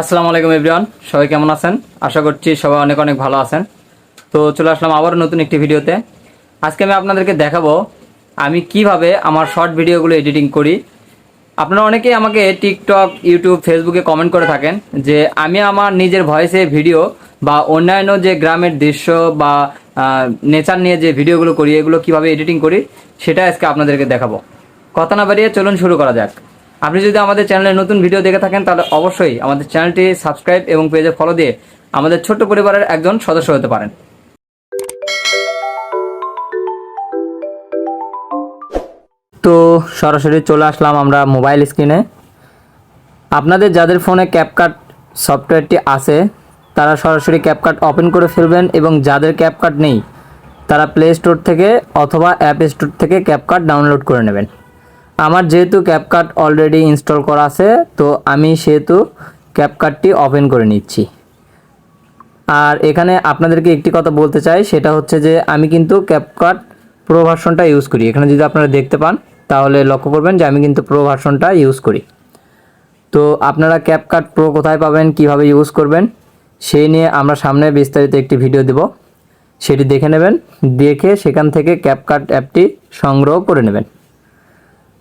আসসালামু আলাইকুম, এভরিওয়ান। সবাই কেমন আছেন? আশা করছি সবাই অনেক অনেক ভালো আছেন। তো চলে আসলাম আবারও নতুন একটি ভিডিওতে। আজকে আমি আপনাদেরকে দেখাবো আমি কীভাবে আমার শর্ট ভিডিওগুলো এডিটিং করি। আপনারা অনেকেই আমাকে টিকটক, ইউটিউব, ফেসবুকে কমেন্ট করে থাকেন যে আমি আমার নিজের ভয়েসে ভিডিও বা অন্যান্য যে গ্রামের দৃশ্য বা নেচার নিয়ে যে ভিডিওগুলো করি, এগুলো কীভাবে এডিটিং করি, সেটা আজকে আপনাদেরকে দেখাবো। কথা না বাড়িয়ে চলুন শুরু করা যাক। আপনি যদি আমাদের চ্যানেলে নতুন ভিডিও দেখে থাকেন, তাহলে অবশ্যই আমাদের চ্যানেলটি সাবস্ক্রাইব এবং পেজে ফলো দিয়ে আমাদের ছোট্ট পরিবারের একজন সদস্য হতে পারেন। তো সরাসরি চলে আসলাম আমরা মোবাইল স্ক্রিনে আপনাদের যাদের ফোনে ক্যাপকাট সফটওয়্যারটি আছে, তারা সরাসরি ক্যাপকাট ওপেন করে ফেলবেন এবং যাদের ক্যাপকাট নেই, তারা প্লে স্টোর থেকে অথবা অ্যাপ স্টোর থেকে ক্যাপকাট ডাউনলোড করে নেবেন। আমার যেহেতু ক্যাপকাট অলরেডি ইনস্টল করা আছে, তো আমি সেহেতু ক্যাপকাটটি ওপেন করে নিচ্ছি। আর এখানে আপনাদেরকে একটি কথা বলতে চাই, সেটা হচ্ছে যে আমি কিন্তু ক্যাপকাট প্রো ভার্সনটা ইউজ করি। এখানে যদি আপনারা দেখতে পান, তাহলে লক্ষ্য করবেন যে আমি কিন্তু প্রো ভার্সনটা ইউজ করি। তো আপনারা ক্যাপকাট প্রো কোথায় পাবেন, কীভাবে ইউজ করবেন, সেই নিয়ে আমরা সামনে বিস্তারিত একটি ভিডিও দেব। সেটি দেখে নেবেন, দেখে সেখান থেকে ক্যাপকাট অ্যাপটি সংগ্রহ করে নেবেন।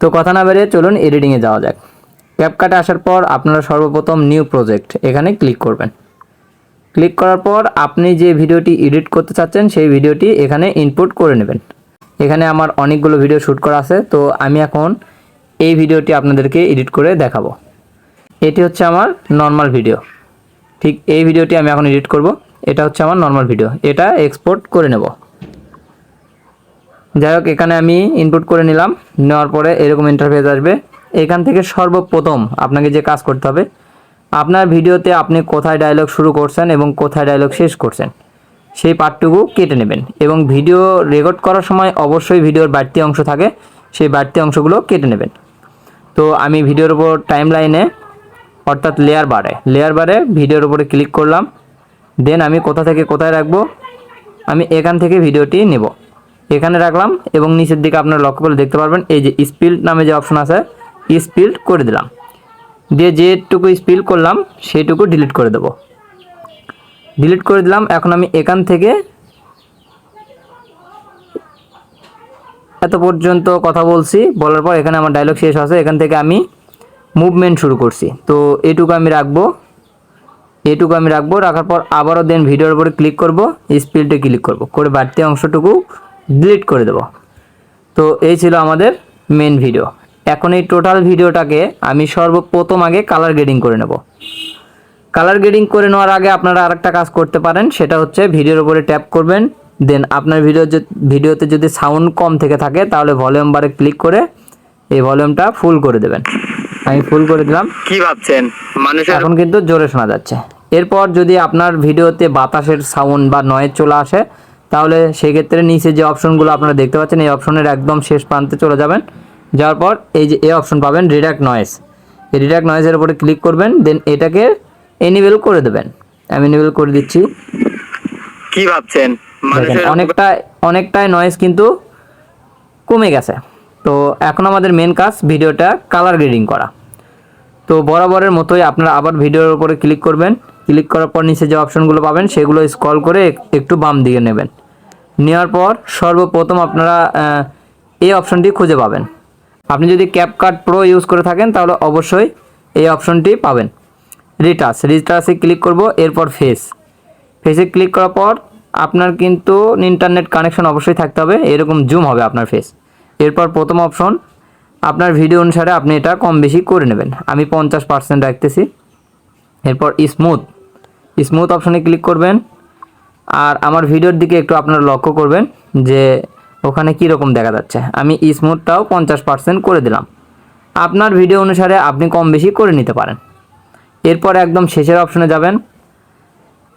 তো কথা না বেরিয়ে চলুন এডিটিংয়ে যাওয়া যাক। ক্যাপকাটে আসার পর আপনারা সর্বপ্রথম নিউ প্রজেক্ট এখানে ক্লিক করবেন। ক্লিক করার পর আপনি যে ভিডিওটি এডিট করতে চাচ্ছেন, সেই ভিডিওটি এখানে ইনপুট করে নেবেন। এখানে আমার অনেকগুলো ভিডিও শ্যুট করা আছে, তো আমি এখন এই ভিডিওটি আপনাদেরকে এডিট করে দেখাবো। এটি হচ্ছে আমার নর্মাল ভিডিও ঠিক এই ভিডিওটি আমি এখন এডিট করব। এটা হচ্ছে আমার নর্মাল ভিডিও এটা এক্সপোর্ট করে নেব। যাই হোক এখানে আমি ইনপুট করে নিলাম। নেওয়ার পরে এরকম ইন্টারফেস আসবে। এখান থেকে সর্বপ্রথম আপনাকে যে কাজ করতে হবে, আপনার ভিডিওতে আপনি কোথায় ডায়লগ শুরু করছেন এবং কোথায় ডায়লগ শেষ করছেন, সেই পার্টটুকু কেটে নেবেন এবং ভিডিও রেকর্ড করার সময় অবশ্যই ভিডিওর বাড়তি অংশ থাকে, সেই বাড়তি অংশগুলো কেটে নেবেন। তো আমি ভিডিওর উপর টাইম লাইনে অর্থাৎ লেয়ার বারে লেয়ার বারে ভিডিওর উপরে ক্লিক করলাম। দেন আমি কোথা থেকে কোথায় রাখব, আমি এখান থেকে ভিডিওটি নেব। এখানে রাখলাম এবং নিচের দিকে আপনারা লক্ষ্য করে দেখতে পারবেন, এই যে স্পিল্ড নামে যে অপশন আছে স্পিল্ড করে দিলাম। দিয়ে যেটুকু স্পিল করলাম, সেটুকু ডিলিট করে দেব। ডিলিট করে দিলাম, এখন আমি এখান থেকে এত পর্যন্ত কথা বলছি, বলার পর এখানে আমার ডায়লগ শেষ আছে এখান থেকে আমি মুভমেন্ট শুরু করছি। তো এটুকু আমি রাখব, এটুকু আমি রাখব, রাখার পর আবারও দেন ভিডিওর উপরে ক্লিক করব স্পিডে ক্লিক করব। করে বাড়তি অংশটুকু ডিলিট করে দেব। তো এই ছিল আমাদের মেন ভিডিও এখন এই টোটাল ভিডিওটাকে আমি সর্বপ্রথম আগে কালার গ্রেডিং করে নেব। কালার গ্রেডিং করে নেওয়ার আগে আপনারা আরেকটা কাজ করতে পারেন সেটা হচ্ছে ভিডিওর উপরে ট্যাপ করবেন দেন আপনার ভিডিও ভিডিওতে যদি সাউন্ড কম থেকে থাকে তাহলে ভলিউম বারে ক্লিক করে এই ভলিউমটা ফুল করে দেবেন। আমি ফুল করে দিলাম। কি ভাবছেন? মানুষের এখন কিন্তু জোরে শোনা যাচ্ছে। এরপর যদি আপনার ভিডিওতে বাতাসের সাউন্ড বা নয়েজ চলে আসে তাহলে সেক্ষেত্রে নিচে যে অপশনগুলো আপনারা দেখতে পাচ্ছেন এই অপশনের একদম শেষ প্রান্তে চলে যাবেন। যাওয়ার পর এই যে এ অপশন পাবেন রিডাক্ট নয়েজ এই রিডাক্ট নয়েজের উপরে ক্লিক করবেন দেন এটাকে এনিবেল করে দেবেন। আমি এনিবেল করে দিচ্ছি। কি ভাবছেন? অনেকটা অনেকটাই নয়েজ কিন্তু কমে গেছে। তো এখন আমাদের মেন কাজ ভিডিওটা কালার গ্রেডিং করা। তো বরাবরের মতোই আপনারা আবার ভিডিওর উপরে ক্লিক করবেন। ক্লিক করার পর নিচে যে অপশনগুলো পাবেন সেগুলো স্ক্রল করে একটু বাম দিকে নেবেন। নেওয়ার পর সর্বপ্রথম আপনারা এই অপশনটি খুঁজে পাবেন। আপনি যদি ক্যাপকাট প্রো ইউজ করে থাকেন, তাহলে অবশ্যই এই অপশনটি পাবেন। রিটাস রিটাসে ক্লিক করব, এরপর ফেস ফেসে ক্লিক করার পর আপনার কিন্তু ইন্টারনেট কানেকশন অবশ্যই থাকতে হবে, এরকম জুম হবে আপনার ফেস এরপর প্রথম অপশন আপনার ভিডিও অনুসারে আপনি এটা কম বেশি করে নেবেন। আমি পঞ্চাশ পার্সেন্ট রাখতেছি। এরপর স্মুথ স্মুথ অপশনে ক্লিক করবেন। আর আমার ভিডিওর দিকে একটু আপনারা লক্ষ্য করবেন যে ওখানে কী রকম দেখা যাচ্ছে। আমি স্মুথটাও পঞ্চাশ পার্সেন্ট করে দিলাম। আপনার ভিডিও অনুসারে আপনি কম বেশি করে নিতে পারেন। এরপর একদম শেষের অপশনে যাবেন।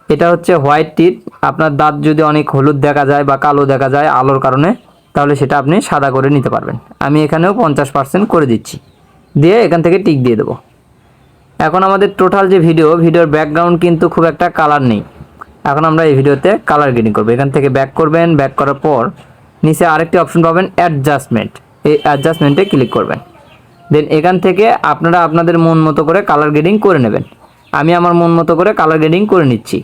এটা হচ্ছে হোয়াইট টিট আপনার দাঁত যদি অনেক হলুদ দেখা যায় বা কালো দেখা যায় আলোর কারণে, তাহলে সেটা আপনি সাদা করে নিতে পারবেন। আমি এখানেও পঞ্চাশ পার্সেন্ট করে দিচ্ছি। দিয়ে এখান থেকে টিক দিয়ে দেবো। এখন আমাদের টোটাল যে ভিডিও ভিডিওর ব্যাকগ্রাউন্ড কিন্তু খুব একটা কালার নেই। এখন আমরা এই ভিডিওতে কালার গ্রেডিং করব। এখান থেকে ব্যাক করবেন ব্যাক করার পর নিচে আরেকটি অপশন পাবেন অ্যাডজাস্টমেন্ট এই অ্যাডজাস্টমেন্টে ক্লিক করবেন। দেন এখান থেকে আপনারা আপনাদের মন মতো করে কালার গ্রেডিং করে নেবেন। আমি আমার মন মতো করে কালার গ্রেডিং করে নিচ্ছি।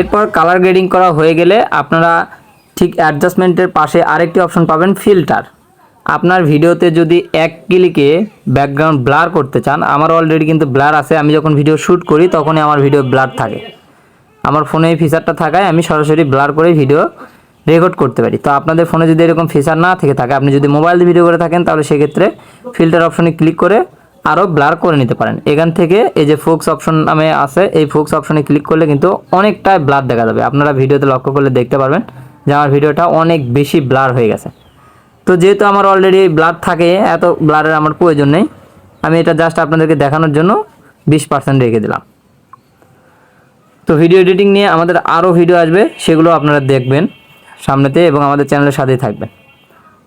এরপর কালার গ্রেডিং করা হয়ে গেলে আপনারা ঠিক অ্যাডজাস্টমেন্টের পাশে আরেকটি অপশন পাবেন ফিল্টার আপনার ভিডিওতে যদি এক ক্লিকে ব্যাকগ্রাউন্ড ব্লার করতে চান, আমার অলরেডি কিন্তু ব্লার আছে, আমি যখন ভিডিও শ্যুট করি তখনই আমার ভিডিও ব্লার থাকে। আমার ফোনে এই ফিচারটা থাকায় আমি সরাসরি ব্লার করে ভিডিও রেকর্ড করতে পারি। তো আপনাদের ফোনে যদি এরকম ফিচার না থেকে থাকে, আপনি যদি মোবাইল দিয়ে ভিডিও করে থাকেন, তাহলে সেক্ষেত্রে ফিল্টার অপশনে ক্লিক করে আরও ব্লার করে নিতে পারেন। এখান থেকে এই যে ফোক্স অপশন নামে আছে, এই ফোক্স অপশনে ক্লিক করলে কিন্তু অনেকটাই ব্লার দেখা যাবে। আপনারা ভিডিওতে লক্ষ্য করলে দেখতে পারবেন যে আমার ভিডিওটা অনেক বেশি ব্লার হয়ে গেছে। তো যেহেতু আমার অলরেডি ব্লার থাকে, এত ব্লারের আমার প্রয়োজন নেই, আমি এটা জাস্ট আপনাদেরকে দেখানোর জন্য বিশ পার্সেন্ট রেখে দিলাম। তো ভিডিও এডিটিং নিয়ে আমাদের আরও ভিডিও আসবে, সেগুলো আপনারা দেখবেন সামনেতে এবং আমাদের চ্যানেলের সাথেই থাকবেন।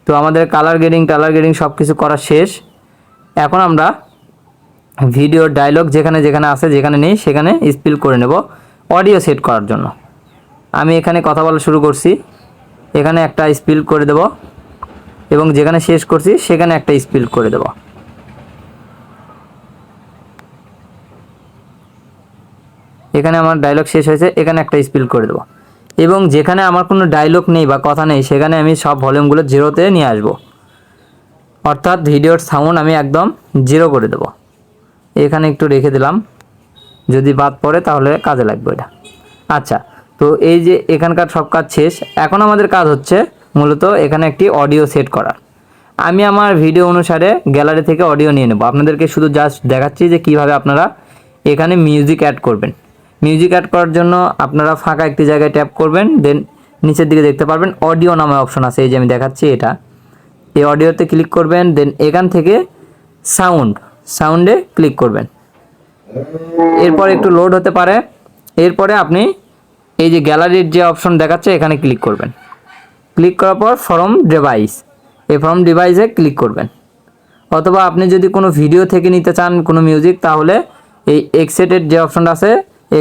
তো আমাদের কালার গ্রেডিং টালার গ্রেডিং সব কিছু করা শেষ। এখন আমরা ভিডিও ডায়লগ যেখানে যেখানে আছে, যেখানে নেই, সেখানে স্পিল করে নেব অডিও সেট করার জন্য। আমি এখানে কথা বলা শুরু করছি। এখানে একটা স্পিল করে দেব এবং যেখানে শেষ করছি, সেখানে একটা স্পিল করে দেব। এখানে আমার ডায়লগ শেষ হয়েছে, এখানে একটা স্পিল করে দেবো। এবং যেখানে আমার কোনো ডায়লগ নেই বা কথা নেই, সেখানে আমি সব ভলিউমগুলো জিরোতে নিয়ে আসব। অর্থাৎ ভিডিওর সাউন্ড আমি একদম জিরো করে দেব। এখানে একটু রেখে দিলাম। যদি বাদ পড়ে তাহলে কাজে লাগবে এটা। আচ্ছা তো এই যে এখানকার সব কাজ শেষ, এখন আমাদের কাজ হচ্ছে মূলত এখানে একটি অডিও সেট করার আমি আমার ভিডিও অনুসারে গ্যালারি থেকে অডিও নিয়ে নেব। আপনাদেরকে শুধু জাস্ট দেখাচ্ছি যে কীভাবে আপনারা এখানে মিউজিক অ্যাড করবেন। মিউজিক অ্যাড করার জন্য আপনারা ফাঁকা একটি জায়গায় ট্যাপ করবেন দেন নিচের দিকে দেখতে পারবেন অডিও নামে অপশন আছে। এই যে আমি দেখাচ্ছি এটা। এই অডিওতে ক্লিক করবেন দেন এখান থেকে সাউন্ড, সাউন্ডে ক্লিক করবেন। এরপর একটু লোড হতে পারে। এরপরে আপনি এই যে গ্যালারির যে অপশন দেখাচ্ছে, এখানে ক্লিক করবেন। ক্লিক করার পর ফরম ডিভাইস এই ফরম ডিভাইসে ক্লিক করবেন। অথবা আপনি যদি কোনো ভিডিও থেকে নিতে চান, কোনো মিউজিক তাহলে এই এক্সেটের যে অপশনটা আছে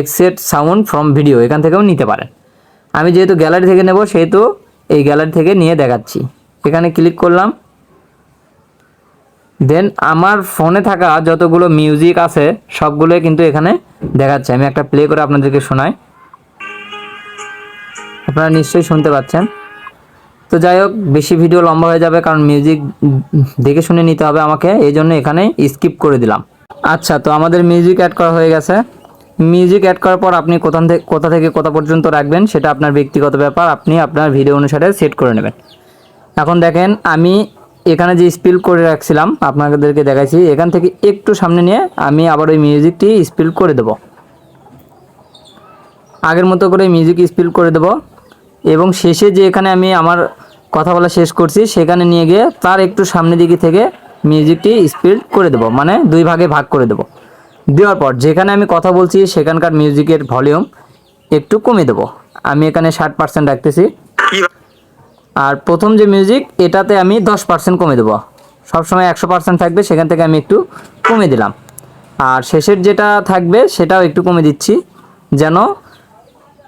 এক্সেট সাউন্ড ফ্রম ভিডিও এখান থেকেও নিতে পারেন। আমি যেহেতু গ্যালারি থেকে নেব, সেহেতু এই গ্যালারি থেকে নিয়ে দেখাচ্ছি। এখানে ক্লিক করলাম। দেন আমার ফোনে থাকা যতগুলো মিউজিক আছে, সবগুলোই কিন্তু এখানে দেখাচ্ছে। আমি একটা প্লে করে আপনাদেরকে শোনাই। আপনারা নিশ্চয়ই শুনতে পাচ্ছেন। তো যাই হোক, বেশি ভিডিও লম্বা হয়ে যাবে কারণ মিউজিক দেখে শুনে নিতে হবে আমাকে। এই জন্য এখানে স্কিপ করে দিলাম। আচ্ছা তো আমাদের মিউজিক অ্যাড করা হয়ে গেছে। মিউজিক অ্যাড করার পর আপনি কোথা থেকে কোথা থেকে কোথা পর্যন্ত রাখবেন, সেটা আপনার ব্যক্তিগত ব্যাপার। আপনি আপনার ভিডিও অনুসারে সেট করে নেবেন। এখন দেখেন আমি এখানে যে স্পিল করে রাখছিলাম, আপনাদেরকে দেখাইছি, এখান থেকে একটু সামনে নিয়ে আমি আবার ওই মিউজিকটি স্পিল করে দেব। আগের মতো করে মিউজিক স্পিল করে দেব। এবং শেষে যে এখানে আমি আমার কথা বলা শেষ করছি, সেখানে নিয়ে গিয়ে তার একটু সামনের দিকে থেকে মিউজিকটি স্পিল করে দেব মানে দুই ভাগে ভাগ করে দেব। দেওয়ার পর যেখানে আমি কথা বলছি, সেখানকার মিউজিকের ভলিউম একটু কমিয়ে দেব। আমি এখানে ষাট পার্সেন্ট রাখতেছি। আর প্রথম যে মিউজিক এটাতে আমি দশ পার্সেন্ট কমে দেবো। সবসময় একশো পার্সেন্ট থাকবে, সেখান থেকে আমি একটু কমে দিলাম। আর শেষের যেটা থাকবে, সেটাও একটু কমে দিচ্ছি। যেন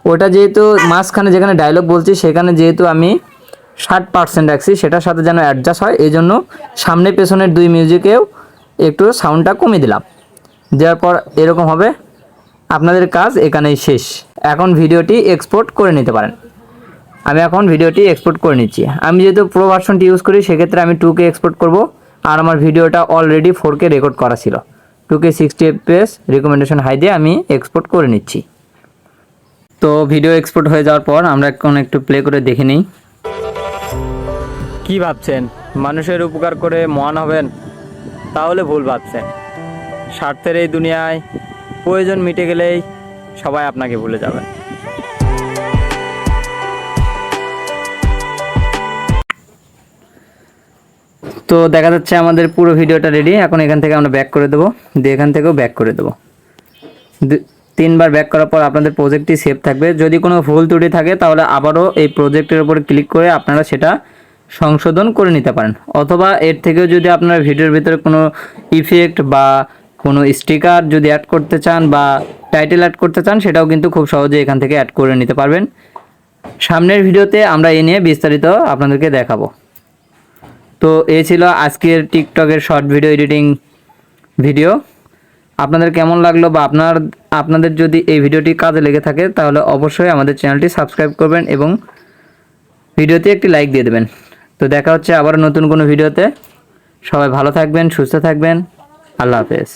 ওটা যেহেতু মাঝখানে যেখানে ডায়লগ বলছি, সেখানে যেহেতু আমি ষাট পার্সেন্ট রাখছি, সেটার সাথে যেন অ্যাডজাস্ট হয়, এই জন্য সামনে পেছনের দুই মিউজিকেও একটু সাউন্ডটা কমিয়ে দিলাম। দেওয়ার পর এরকম হবে। আপনাদের কাজ এখানেই শেষ। এখন ভিডিওটি এক্সপোর্ট করে নিতে পারেন। আমি এখন ভিডিওটি এক্সপোর্ট করে নিচ্ছি। আমি যেহেতু প্রো ভার্সনটি ইউজ করি, সেক্ষেত্রে আমি টু কে এক্সপোর্ট করব। আর আমার ভিডিওটা অলরেডি ফোর কে রেকর্ড করা ছিল। Two K sixty FPS recommendation high দিয়ে আমি এক্সপোর্ট করে নিচ্ছি। তো ভিডিও এক্সপোর্ট হয়ে যাওয়ার পর আমরা এখন একটু প্লে করে দেখে নিই। কি ভাবছেন? মানুষের উপকার করে মহান হবেন? তাহলে ভুল ভাবছেন। স্বার্থের এই দুনিয়ায় প্রয়োজন মিটে গেলেই সবাই আপনাকে ভুলে যাবেন। তো দেখা যাচ্ছে আমাদের পুরো ভিডিওটা রেডি এখন এখান থেকে আমরা ব্যাক করে দেবো। দিয়ে এখান থেকেও ব্যাক করে দেবো। তিনবার ব্যাক করার পর আপনাদের প্রজেক্টটি সেভ থাকবে। যদি কোনো ভুল ত্রুটি থাকে, তাহলে আবারও এই প্রজেক্টের উপর ক্লিক করে আপনারা সেটা সংশোধন করে নিতে পারেন। অথবা এর থেকেও যদি আপনার ভিডিওর ভিতরে কোনো ইফেক্ট বা কোনো স্টিকার যদি অ্যাড করতে চান বা টাইটেল অ্যাড করতে চান, সেটাও কিন্তু খুব সহজে এখান থেকে অ্যাড করে নিতে পারবেন। সামনের ভিডিওতে আমরা এ নিয়ে বিস্তারিত আপনাদেরকে দেখাবো। তো এ ছিল আজকের টিকটকের শর্ট ভিডিও এডিটিং ভিডিও। আপনাদের কেমন লাগল বা আপনার, আপনাদের যদি এই ভিডিওটি কাজে লেগে থাকে, তাহলে অবশ্যই আমাদের চ্যানেলটি সাবস্ক্রাইব করবেন এবং ভিডিওতে একটি লাইক দিয়ে দেবেন। তো দেখা হচ্ছে আবার নতুন কোনো ভিডিওতে। সবাই ভালো থাকবেন, সুস্থ থাকবেন। আল্লাহ হাফেজ।